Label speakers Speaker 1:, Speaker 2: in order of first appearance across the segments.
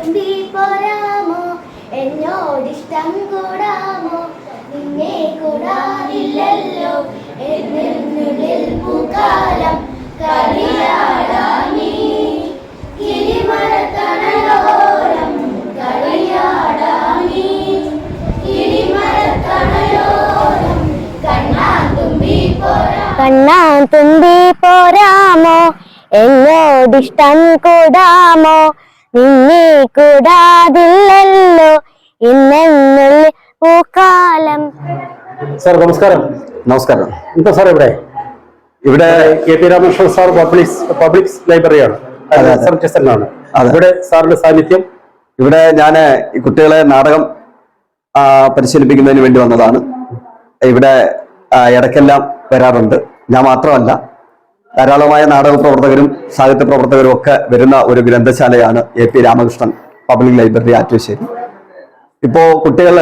Speaker 1: തുമ്പി പോരാമോ? എന്നോടിഷ്ടം കൂടാമോ? നിന്നെ കൂടാറില്ലല്ലോ. എന്നുള്ളിൽ കളിയാടാനീ. കിളിമരത്തണലോരം കണ്ണാ തുമ്പി പോരാ.
Speaker 2: കണ്ണാ തുമ്പി പോരാമോ? എന്നോടിഷ്ടം കൂടാമോ? നിന്നെ കൂടാതില്ലല്ലോ ഇന്നെന്നുള്ളിൽ പൂക്കാലം.
Speaker 3: സാർ നമസ്കാരം.
Speaker 4: നമസ്കാരം.
Speaker 3: എന്താ സാർ ഇവിടെ? ഇവിടെ K P Ramakrishnan sir public public ലൈബ്രറിയാണ്. Research ഇവിടെ സാറിന്റെ സാന്നിധ്യം?
Speaker 4: ഇവിടെ ഞാൻ ഈ കുട്ടികളെ നാടകം പരിശീലിപ്പിക്കുന്നതിന് വേണ്ടി വന്നതാണ്. ഇവിടെ ഇടയ്ക്കെല്ലാം വരാറുണ്ട്. ഞാൻ മാത്രമല്ല ധാരാളമായ നാടക പ്രവർത്തകരും സാഹിത്യ പ്രവർത്തകരും ഒക്കെ വരുന്ന ഒരു ഗ്രന്ഥശാലയാണ് A P Ramakrishnan public library Attussery ഇപ്പോ കുട്ടികൾ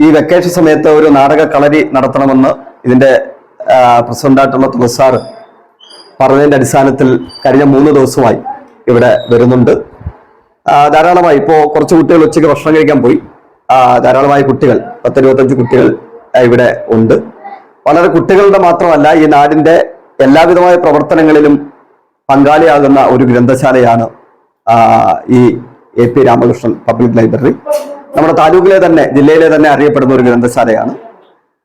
Speaker 4: ഈ വെക്കേഷൻ സമയത്ത് ഒരു നാടക കളരി നടത്തണമെന്ന് ഇതിന്റെ പ്രസിഡന്റായിട്ടുള്ള തുളസാറ് പറഞ്ഞതിന്റെ അടിസ്ഥാനത്തിൽ കഴിഞ്ഞ മൂന്ന് ദിവസമായി ഇവിടെ വരുന്നുണ്ട്. ധാരാളമായി ഇപ്പോ കുറച്ച് കുട്ടികൾ ഉച്ചയ്ക്ക് ഭക്ഷണം കഴിക്കാൻ പോയി. ധാരാളമായ കുട്ടികൾ പത്തിരുപത്തഞ്ച് കുട്ടികൾ ഇവിടെ ഉണ്ട്. വളരെ കുട്ടികളുടെ മാത്രമല്ല ഈ നാടിന്റെ എല്ലാവിധമായ പ്രവർത്തനങ്ങളിലും പങ്കാളിയാകുന്ന ഒരു ഗ്രന്ഥശാലയാണ് ഈ A P Ramakrishnan public library. നമ്മുടെ താലൂക്കിലെ തന്നെ ജില്ലയിലെ തന്നെ അറിയപ്പെടുന്ന ഒരു ഗ്രന്ഥശാലയാണ്.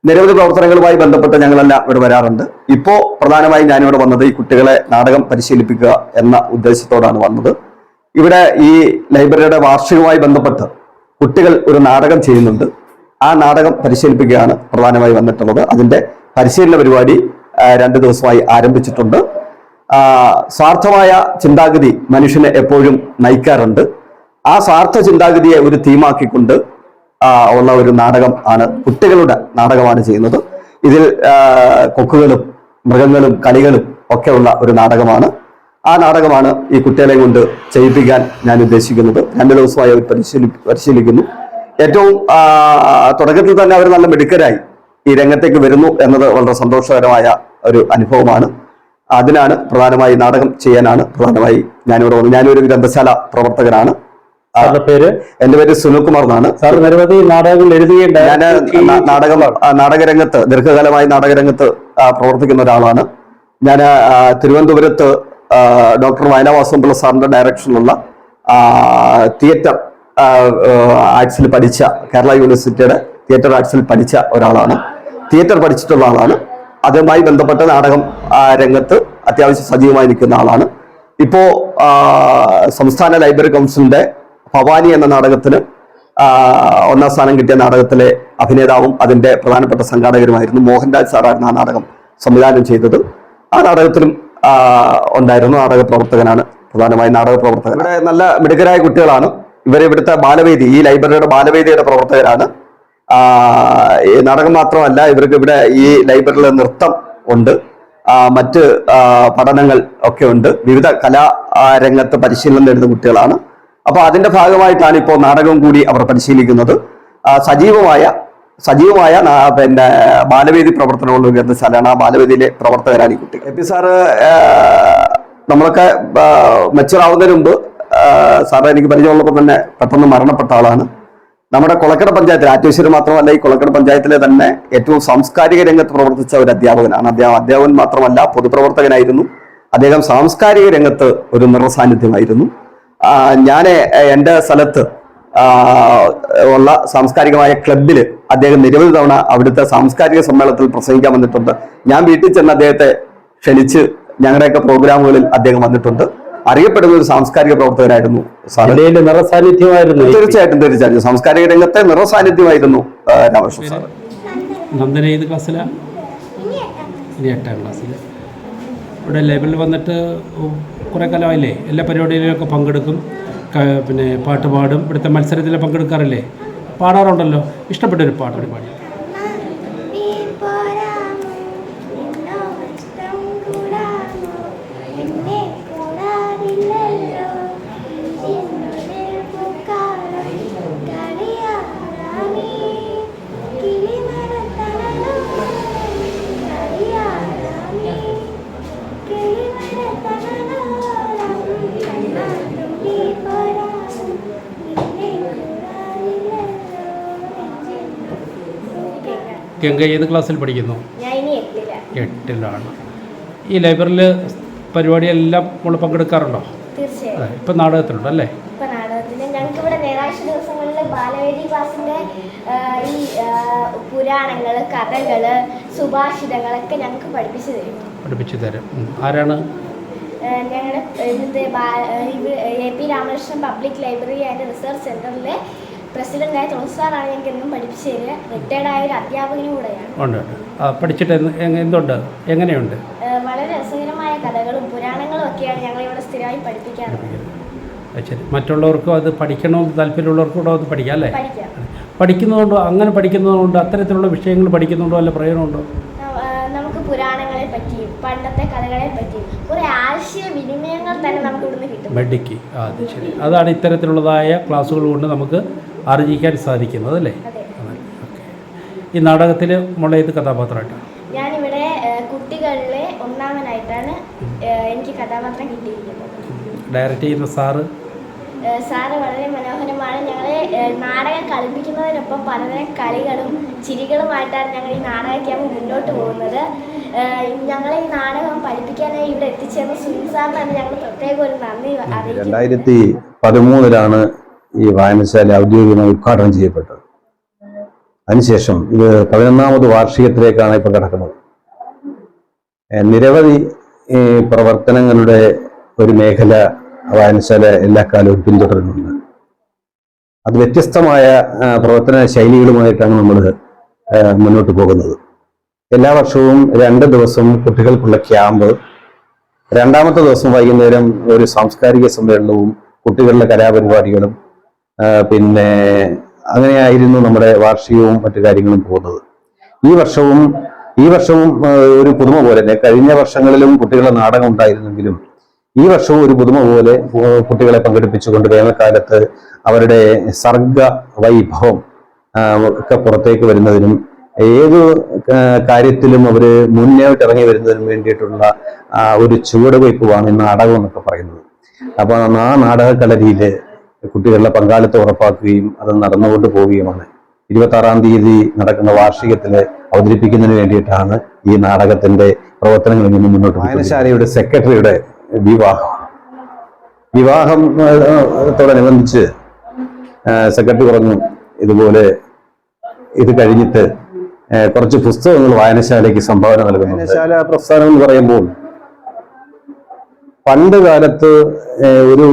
Speaker 4: നിരവധി പ്രവർത്തനങ്ങളുമായി ബന്ധപ്പെട്ട് ഞങ്ങളെല്ലാം ഇവിടെ വരാറുണ്ട്. ഇപ്പോൾ പ്രധാനമായും ഞാനിവിടെ വന്നത് ഈ കുട്ടികളെ നാടകം പരിശീലിപ്പിക്കുക എന്ന ഉദ്ദേശത്തോടാണ് വന്നത്. ഇവിടെ ഈ ലൈബ്രറിയുടെ വാർഷികവുമായി ബന്ധപ്പെട്ട് കുട്ടികൾ ഒരു നാടകം ചെയ്യുന്നുണ്ട്. ആ നാടകം പരിശീലിപ്പിക്കുകയാണ് പ്രധാനമായി വന്നിട്ടുള്ളത്. അതിന്റെ പരിശീലന പരിപാടി രണ്ട് ദിവസമായി ആരംഭിച്ചിട്ടുണ്ട്. സ്വാർത്ഥമായ ചിന്താഗതി മനുഷ്യനെ എപ്പോഴും നയിക്കാറുണ്ട്. ആ സ്വാർത്ഥ ചിന്താഗതിയെ ഒരു തീമാക്കിക്കൊണ്ട് ഉള്ള ഒരു നാടകം ആണ് കുട്ടികളുടെ നാടകമാണ് ചെയ്യുന്നത്. ഇതിൽ കൊക്കുകളും മൃഗങ്ങളും കളികളും ഒക്കെ ഉള്ള ഒരു നാടകമാണ്. ആ നാടകമാണ് ഈ കുട്ടികളെ കൊണ്ട് ചെയ്യിപ്പിക്കാൻ ഞാൻ ഉദ്ദേശിക്കുന്നത്. രണ്ട് ദിവസമായി അവർ പരിശീലി പരിശീലിക്കുന്നു. ഏറ്റവും തുടക്കത്തിൽ തന്നെ അവർ നല്ല മിടുക്കരായി ഈ രംഗത്തേക്ക് വരുന്നു എന്നത് വളരെ സന്തോഷകരമായ ഒരു അനുഭവമാണ്. അതിനാണ് പ്രധാനമായി നാടകം ചെയ്യാനാണ് പ്രധാനമായി ഞാനിവിടെ വന്നത്. ഞാനൊരു ഗ്രന്ഥശാല പ്രവർത്തകനാണ്.
Speaker 3: പേര്?
Speaker 4: എന്റെ പേര് സുനിൽകുമാർ എന്നാണ്
Speaker 3: സാർ നിരവധി നാടകങ്ങൾ
Speaker 4: ഞാൻ
Speaker 3: എഴുതുകയുണ്ടായി
Speaker 4: നാടകം നാടകരംഗത്ത് ദീർഘകാലമായി നാടകരംഗത്ത് പ്രവർത്തിക്കുന്ന ഒരാളാണ്. ഞാൻ തിരുവനന്തപുരത്ത് ഡോക്ടർ വയനവാസംപിള്ള സാറിന്റെ ഡയറക്ഷനിലുള്ള തിയേറ്റർ ആർട്സിൽ പഠിച്ച കേരള യൂണിവേഴ്സിറ്റിയുടെ തിയേറ്റർ ആർട്സിൽ പഠിച്ച ഒരാളാണ്. തിയേറ്റർ പഠിച്ചിട്ടുള്ള ആളാണ്. അതുമായി ബന്ധപ്പെട്ട നാടകം രംഗത്ത് അത്യാവശ്യം സജീവമായി നിൽക്കുന്ന ആളാണ്. ഇപ്പോ സംസ്ഥാന ലൈബ്രറി കൗൺസിലിന്റെ ഭവാനി എന്ന നാടകത്തിന് ഒന്നാം സ്ഥാനം കിട്ടിയ നാടകത്തിലെ അഭിനേതാവും അതിന്റെ പ്രധാനപ്പെട്ട സംഘാടകരുമായിരുന്നു മോഹൻരാജ് സാറായിരുന്നു ആ നാടകം സംവിധാനം ചെയ്തത്. ആ നാടകത്തിലും ഉണ്ടായിരുന്നു നാടക പ്രവർത്തകനാണ് പ്രധാനമായി നാടക പ്രവർത്തകൻ. ഇവിടെ നല്ല മിടുക്കരായ കുട്ടികളാണ്. ഇവരെ ഇവിടുത്തെ ബാലവേദി ഈ ലൈബ്രറിയുടെ ബാലവേദിയുടെ പ്രവർത്തകരാണ്. നാടകം മാത്രമല്ല ഇവർക്ക് ഇവിടെ ഈ ലൈബ്രറിയിൽ നൃത്തം ഉണ്ട്. മറ്റ് പഠനങ്ങൾ ഒക്കെ ഉണ്ട്. വിവിധ കലാ രംഗത്ത് പരിശീലനം നേടുന്ന കുട്ടികളാണ്. അപ്പോൾ അതിന്റെ ഭാഗമായിട്ടാണ് ഇപ്പോൾ നാടകം കൂടി അവർ പരിശീലിക്കുന്നത്. സജീവമായ സജീവമായ പിന്നെ ബാലവേദി പ്രവർത്തനമുള്ള ഒരു ഗ്രന്ഥശാലയാണ്. ആ ബാലവേദിയിലെ പ്രവർത്തകരാണ് ഈ കുട്ടികൾ. എ പി സാറ് നമ്മളൊക്കെ മെച്ചൂർ ആവുന്നതിന് മുമ്പ് സാറ് എനിക്ക് പരിചയമുള്ളപ്പോൾ തന്നെ പെട്ടെന്ന് മരണപ്പെട്ട ആളാണ്. നമ്മുടെ കൊളക്കട പഞ്ചായത്തിൽ ആറ്റുശ്ശേരി മാത്രമല്ല ഈ കൊളക്കട പഞ്ചായത്തിലെ തന്നെ ഏറ്റവും സാംസ്കാരിക രംഗത്ത് പ്രവർത്തിച്ച ഒരു അധ്യാപകനാണ്. അദ്ദേഹം അധ്യാപകൻ മാത്രമല്ല പൊതുപ്രവർത്തകനായിരുന്നു. അദ്ദേഹം സാംസ്കാരിക രംഗത്ത് ഒരു നിറസാന്നിധ്യമായിരുന്നു. ഞാൻ എന്റെ സ്ഥലത്ത് ഉള്ള സാംസ്കാരികമായ ക്ലബിൽ അദ്ദേഹം നിരവധി തവണ അവിടുത്തെ സാംസ്കാരിക സമ്മേളനത്തിൽ പ്രസംഗിക്കാൻ വന്നിട്ടുണ്ട്. ഞാൻ വീട്ടിൽ ചെന്ന് അദ്ദേഹത്തെ ക്ഷണിച്ച് ഞങ്ങളുടെയൊക്കെ പ്രോഗ്രാമുകളിൽ അദ്ദേഹം വന്നിട്ടുണ്ട്. അറിയപ്പെടുന്ന ഒരു സാംസ്കാരിക പ്രവർത്തകനായിരുന്നു
Speaker 3: നിറസാന്നിധ്യമായിരുന്നു
Speaker 4: തീർച്ചയായിട്ടും തീർച്ചയായിട്ടും. സാംസ്കാരിക രംഗത്തെ നിറസാന്നിധ്യമായിരുന്നു രാമകൃഷ്ണൻ സാർ
Speaker 3: നന്ദന ഏത് ക്ലാസ്സിലാണ് ഇനി എട്ടാം ക്ലാസ്സിൽ. ഇവിടെ ലേബിൾ വന്നിട്ട് കുറേ കാലമായില്ലേ? എല്ലാ പരിപാടികളിലൊക്കെ പങ്കെടുക്കും. പിന്നെ പാട്ട് പാടും. ഇവിടുത്തെ മത്സരത്തിൽ പങ്കെടുക്കാറില്ലേ? പാടാറുണ്ടല്ലോ. ഇഷ്ടപ്പെട്ടൊരു പാട്ട് പാടി. ഗംഗ ഏത് ക്ലാസ്സിൽ പഠിക്കുന്നു? എട്ടിലാണ്. ഈ ലൈബ്രറിയിൽ പരിപാടിയെല്ലാം നമ്മൾ പങ്കെടുക്കാറുണ്ടോ? അതെ ഇപ്പം നാടകത്തിലുണ്ട് അല്ലേ?
Speaker 1: ബാലവേദി ഈ സുഭാഷിതങ്ങളൊക്കെ ഞങ്ങൾക്ക് പഠിപ്പിച്ചു തരും.
Speaker 3: പഠിപ്പിച്ചു തരും. ആരാണ്?
Speaker 1: ഞങ്ങളുടെ A P Ramakrishnan public library and research സെന്ററിലെ പ്രസിഡന്റായ തോമസ് സാറാണ് എനിക്ക് എന്നും പഠിപ്പിച്ചു തരിക റിട്ടയർഡ് ആയ ഒരു അധ്യാപകനും കൂടെയാണ്.
Speaker 3: ഉണ്ട്. പഠിച്ചിട്ട് എന്തുണ്ട്? എങ്ങനെയുണ്ട്?
Speaker 1: വളരെ രസകരമായ കഥകളും പുരാണങ്ങളും ഒക്കെയാണ് ഞങ്ങൾ ഇവിടെ സ്ഥിരമായി
Speaker 3: പഠിപ്പിക്കുന്നത്. ശരി. മറ്റുള്ളവർക്കും അത് പഠിക്കണമെന്ന് താല്പര്യമുള്ളവർക്കും കൂടെ അത് പഠിക്കാം അല്ലേ? പഠിക്കുന്നതുകൊണ്ടോ അങ്ങനെ പഠിക്കുന്നതുകൊണ്ടോ അത്തരത്തിലുള്ള വിഷയങ്ങൾ പഠിക്കുന്നതുകൊണ്ടോ വല്ല പ്രയോജനമുണ്ടോ?
Speaker 1: നമുക്ക് പുരാണങ്ങളെ പറ്റിയും പണ്ടത്തെ കഥകളെ പറ്റിയും കുറേ ആശയവിനിമയങ്ങൾ തന്നെ നമുക്ക് ഇവിടുന്ന് കിട്ടും.
Speaker 3: മെഡിക്ക്. അത് ശരി. അതാണ് ഇത്തരത്തിലുള്ളതായ ക്ലാസ്സുകൾ കൊണ്ട് നമുക്ക് ആർജിക്കാൻ സാധിക്കുന്നത് അല്ലേ? ഈ നാടകത്തിൽ മുള്ള ഏത് കഥാപാത്രമായിട്ടാണ്
Speaker 1: ഞാനിവിടെ കുട്ടികളിലെ ഒന്നാമനായിട്ടാണ് എനിക്ക് കഥാപാത്രം കിട്ടിയിരിക്കുന്നത്.
Speaker 3: ഡയറക്റ്റ് ചെയ്യുന്ന സാറ്?
Speaker 1: സാറ് വളരെ മനോഹരമാണ്. ഞങ്ങളെ നാടകം കളിപ്പിക്കുന്നതിനൊപ്പം പലതരം കളികളും ചിരികളുമായിട്ടാണ് ഞങ്ങൾ ഈ നാടക ക്യാമ്പ് മുന്നോട്ട് പോകുന്നത്. ഞങ്ങൾ ഞങ്ങളെ ഈ നാടകം പഠിപ്പിക്കാനായി ഇവിടെ എത്തിച്ചേർന്ന സുനിൽ സാറിനാണ് ഞങ്ങൾ പ്രത്യേകം ഒരു നന്ദി അറിയിക്കുന്നത്
Speaker 5: രണ്ടായിരത്തി പതിമൂന്നിലാണ് ഈ വായനശാല ഔദ്യോഗികമായി ഉദ്ഘാടനം ചെയ്യപ്പെട്ടത് അതിനുശേഷം ഇത് പതിനൊന്നാമത് വാർഷികത്തിലേക്കാണ് ഇപ്പൊ കിടക്കുന്നത്. നിരവധി പ്രവർത്തനങ്ങളുടെ ഒരു മേഖല വായനശാല എല്ലാ കാലവും പിന്തുടരുന്നുണ്ട്. അത് വ്യത്യസ്തമായ പ്രവർത്തന ശൈലികളുമായിട്ടാണ് നമ്മൾ മുന്നോട്ട് പോകുന്നത്. എല്ലാ വർഷവും രണ്ട് ദിവസം കുട്ടികൾക്കുള്ള ക്യാമ്പ് രണ്ടാമത്തെ ദിവസം വൈകുന്നേരം ഒരു സാംസ്കാരിക സമ്മേളനവും കുട്ടികളുടെ കലാപരിപാടികളും പിന്നെ അങ്ങനെയായിരുന്നു നമ്മുടെ വാർഷികവും മറ്റു കാര്യങ്ങളും പോകുന്നത്. ഈ വർഷവും ഈ വർഷവും ഒരു പുതുമ പോലെ തന്നെ കഴിഞ്ഞ വർഷങ്ങളിലും കുട്ടികളുടെ നാടകം ഉണ്ടായിരുന്നെങ്കിലും ഈ വർഷവും ഒരു പുതുമ പോലെ കുട്ടികളെ പങ്കെടുപ്പിച്ചുകൊണ്ട് വേനൽക്കാലത്ത് അവരുടെ സർഗ വൈഭവം ഒക്കെ പുറത്തേക്ക് വരുന്നതിനും ഏത് കാര്യത്തിലും അവർ മുന്നോട്ട് ഇറങ്ങി വരുന്നതിനും വേണ്ടിയിട്ടുള്ള ഒരു ചുവടുവയ്പ്പുമാണ് ഈ നാടകം എന്നൊക്കെ പറയുന്നത്. അപ്പൊ ആ നാടക കളരിയിൽ കുട്ടികളുടെ പങ്കാളിത്തം ഉറപ്പാക്കുകയും അത് നടന്നുകൊണ്ട് പോവുകയുമാണ്. ഇരുപത്തി ആറാം തീയതി നടക്കുന്ന വാർഷികത്തിലെ അവതരിപ്പിക്കുന്നതിന് വേണ്ടിയിട്ടാണ് ഈ നാടകത്തിന്റെ പ്രവർത്തനങ്ങൾ ഇങ്ങനെ മുന്നോട്ട് വായനശാലയുടെ സെക്രട്ടറിയുടെ വിവാഹം. വിവാഹം ആ, ത്തോടനുബന്ധിച്ച് സെക്രട്ടറി പറഞ്ഞു ഇതുപോലെ ഇത് കഴിഞ്ഞിട്ട് കുറച്ച് പുസ്തകങ്ങൾ വായനശാലയ്ക്ക് സംഭാവന നൽകുന്നു വായനശാല പ്രസ്ഥാനം എന്ന് പറയുമ്പോൾ പണ്ട് കാലത്ത് ഒരു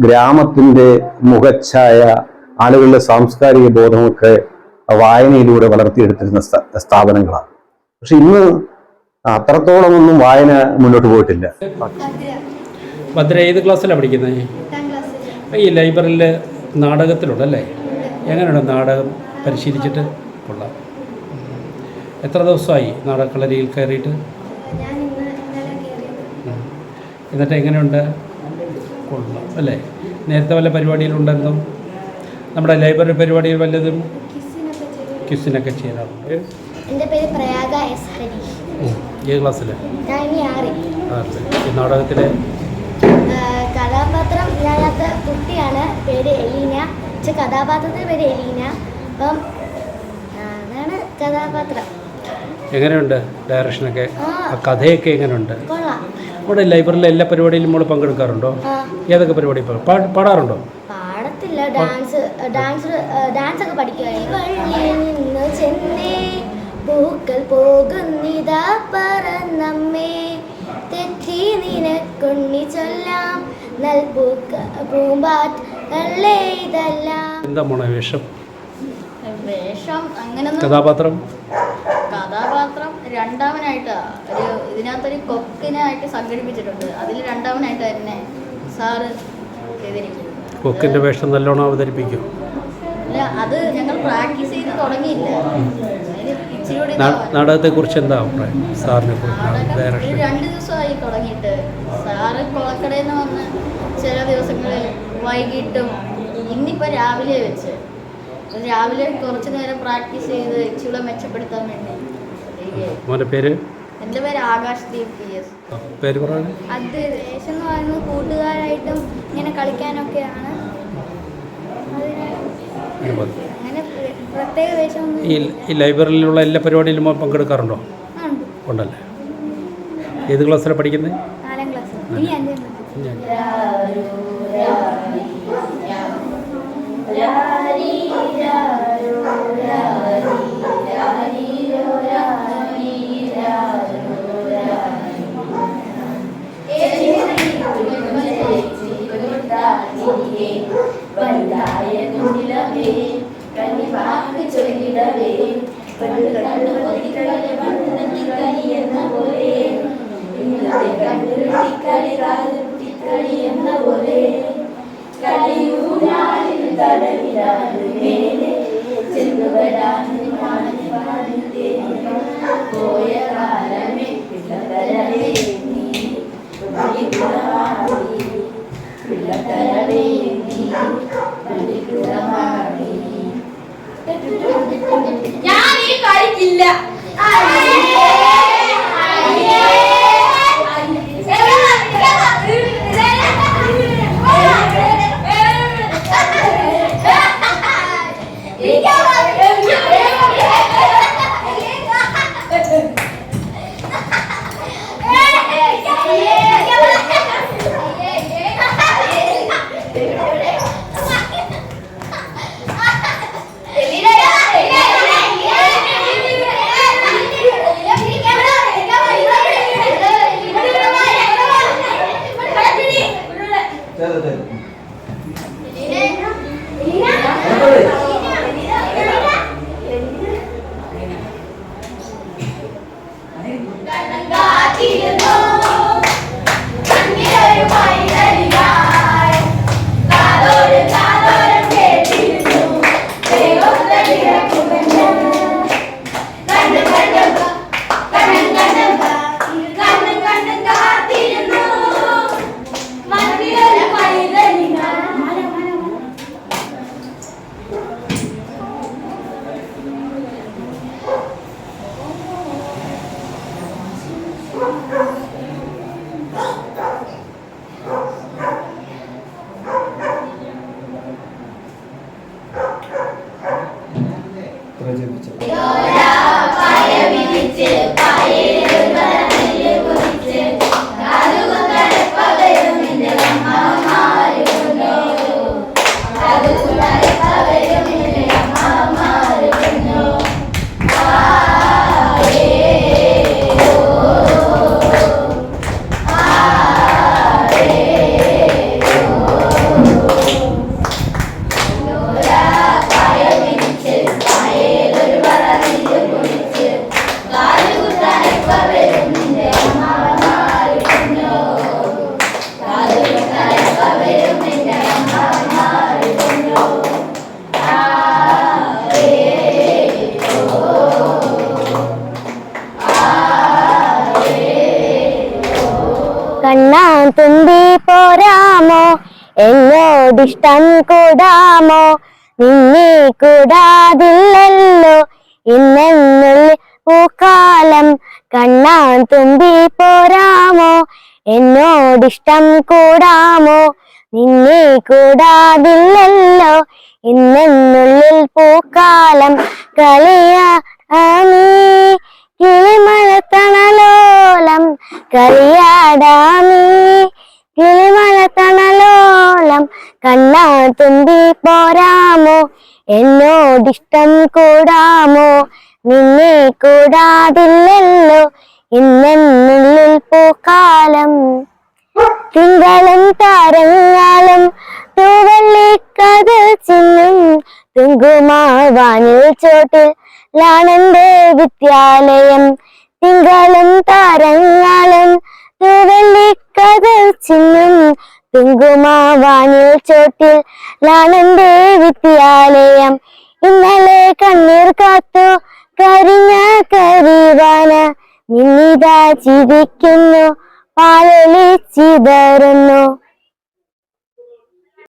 Speaker 5: ഗ്രാമത്തിന്റെ മുഖച്ഛായ ആളുകളുടെ സാംസ്കാരിക ബോധമൊക്കെ വായനയിലൂടെ വളർത്തിയെടുത്തിരുന്ന സ്ഥ- സ്ഥാപനങ്ങളാണ്. പക്ഷെ ഇന്ന് അത്രത്തോളം ഒന്നും വായന മുന്നോട്ട് പോയിട്ടില്ല.
Speaker 3: ഭദ്ര ഏത് ക്ലാസ്സിലാണ് പഠിക്കുന്നത്? ഈ ലൈബ്രറിയിൽ നാടകത്തിലുണ്ടല്ലേ എങ്ങനെയാണ് എങ്ങനെയുണ്ട് നാടകം പരിശീലിച്ചിട്ട്? കൊള്ളാം. എത്ര ദിവസമായി നാടകക്കളരിയിൽ കയറിയിട്ട്?
Speaker 1: ഞാൻ ഇന്ന് ഇന്നലെ കയറിയത്.
Speaker 3: ഉം. എന്നിട്ട് എങ്ങനെയുണ്ട്? കൊള്ളാം അല്ലേ? നേരത്തെ വല്ല പരിപാടിയിലുണ്ടെന്നും നമ്മുടെ ലൈബ്രറി പരിപാടിയിൽ വല്ലതും ക്വിസിനൊക്കെ ചെയ്യാറുണ്ട്
Speaker 1: എന്റെ പേര് പ്രയാഗ എസ് ഹരീഷ്.
Speaker 3: ഏത് ക്ലാസ്സിലെ? നാടകത്തിലെ?
Speaker 1: കഥാപാത്രം ഞാനകത്ത് കുട്ടിയാണ് പേര് എലീന. പക്ഷെ പേര് എലീന. അപ്പം അതാണ് കഥാപാത്രം.
Speaker 3: എങ്ങനെയുണ്ട് ഡയറക്ഷനൊക്കെ? കഥയൊക്കെ എങ്ങനെയുണ്ട്?
Speaker 1: കൊള്ളാം.
Speaker 3: നമ്മുടെ ലൈബ്രറിയിലെ എല്ലാ പരിപാടിയിലും നമ്മൾ പങ്കെടുക്കാറുണ്ടോ? ഏതൊക്കെ പരിപാടി പാടാറുണ്ടോ?
Speaker 1: പാടത്തില്ല ഡാൻസ് ഡാൻസ് ഡാൻസ് ഒക്കെ പഠിക്കുവായി വഴിയിൽ നിന്ന് ചെന്നേ പൂക്കൾ പോകുന്നിതാ പറന്നമ്മേ. തെറ്റി നിനക്കുണ്ണി ചൊല്ലാം നൽപൂക്ക പൂമ്പാറ്റല്ലേ ഇതെല്ലാം.
Speaker 3: എന്താ മോണെ വേഷം?
Speaker 6: വേഷം
Speaker 3: കഥാപാത്രം
Speaker 6: കഥാപാത്രം? രണ്ടാമനായിട്ടാ. ഒരു ഇതിനകത്തൊരു കൊക്കിനായിട്ട് സംഘടിപ്പിച്ചിട്ടുണ്ട്. അതിൽ രണ്ടാമനായിട്ട് തന്നെ സാറ് ചെയ്തിരിക്കുന്നത്.
Speaker 3: കൊക്കിന്റെ വേഷം നല്ലോണം അവതരിപ്പിക്കും.
Speaker 6: അല്ല അത് ഞങ്ങൾ പ്രാക്ടീസ് ചെയ്ത് തുടങ്ങിയില്ല. നാടകത്തെ
Speaker 3: കുറിച്ച്. എന്താ അഭിപ്രായം സാറിനെ കുറിച്ച്?
Speaker 6: രണ്ട് ദിവസമായി തുടങ്ങിയിട്ട്. സാറ് കുളക്കടയിൽ നിന്ന് വന്ന് ചില ദിവസങ്ങളിൽ വൈകിട്ടും ഇന്നിപ്പോൾ രാവിലെ വെച്ച്. രാവിലെ കുറച്ച് നേരം പ്രാക്ടീസ് ചെയ്ത് ഇച്ചിരി മെച്ചപ്പെടുത്താൻ വേണ്ടി.
Speaker 3: മോന്റെ പേര്?
Speaker 6: എന്റെ പേര് ആകാശ് ദീപ് പി എസ്.
Speaker 3: പേര് പറയാൻ
Speaker 1: അത് ദേശം എന്ന് പറയുന്നത് കൂട്ടുകാരായിട്ടും ഇങ്ങനെ കളിക്കാനൊക്കെയാണ്. അങ്ങനെ
Speaker 7: പ്രത്യേക വേഷം
Speaker 3: ഈ ഈ ലൈബ്രറിയിലുള്ള എല്ലാ പരിപാടിയിലും പങ്കെടുക്കാറുണ്ടോ?
Speaker 7: ഉണ്ട്.
Speaker 3: ഉണ്ടല്ലേ? ഏത് ക്ലാസ്സിലാണ് പഠിക്കുന്നത്
Speaker 7: നാലാം ക്ലാസ്. ഇനി അഞ്ചാം ക്ലാസ്.
Speaker 8: முன்னே வந்தாய நிலவே கனி வாக்கு சொல்லிடவே ഞാൻ ഈ കളിക്കില്ല.
Speaker 2: കണ്ണാ തുമ്പി പോരാമോ? എന്നോടിഷ്ടം കൂടാമോ? നിന്നെ കൂടാതില്ലല്ലോ. ഇന്നെന്നുള്ളിൽ പൂക്കാലം കണ്ണാൻ തുമ്പി പോരാമോ? എന്നോടിഷ്ടം കൂടാമോ? നിന്നെ കൂടാതില്ലല്ലോ. ഇന്നെന്നുള്ളിൽ പൂക്കാലം കളിയാ നീ. കിളിമഴത്തണലോലം കളിയാടാമീ കിളിമഴത്തണലോലം കണ്ണാ തുമ്പി പോരാമോ? എന്നോടിഷ്ടം കൂടാമോ? നിന്നെ കൂടാതില്ലല്ലോ. ഇന്നെന്നുള്ളിൽ പൂക്കാലം. തിങ്കളും താരങ്ങളും തൂവള്ളിക്കത് ചിന്നും തുങ്കുമാവാനിൽ ചോട്ടിൽ ലാണന്റെ വിദ്യാലയം തിങ്കളും താരങ്ങളും തൂവള്ളിക്കതിൽ ചിന്നും തിങ്കുമാവാനിൽ ചോട്ടിൽ ലാണന്റെ വിദ്യാലയം. ഇന്നലെ കണ്ണീർ കാത്തു കരിഞ്ഞ കരിവാന നിന്നിതാ ചിരിക്കുന്നു പാലൊലി ചിതറുന്നു.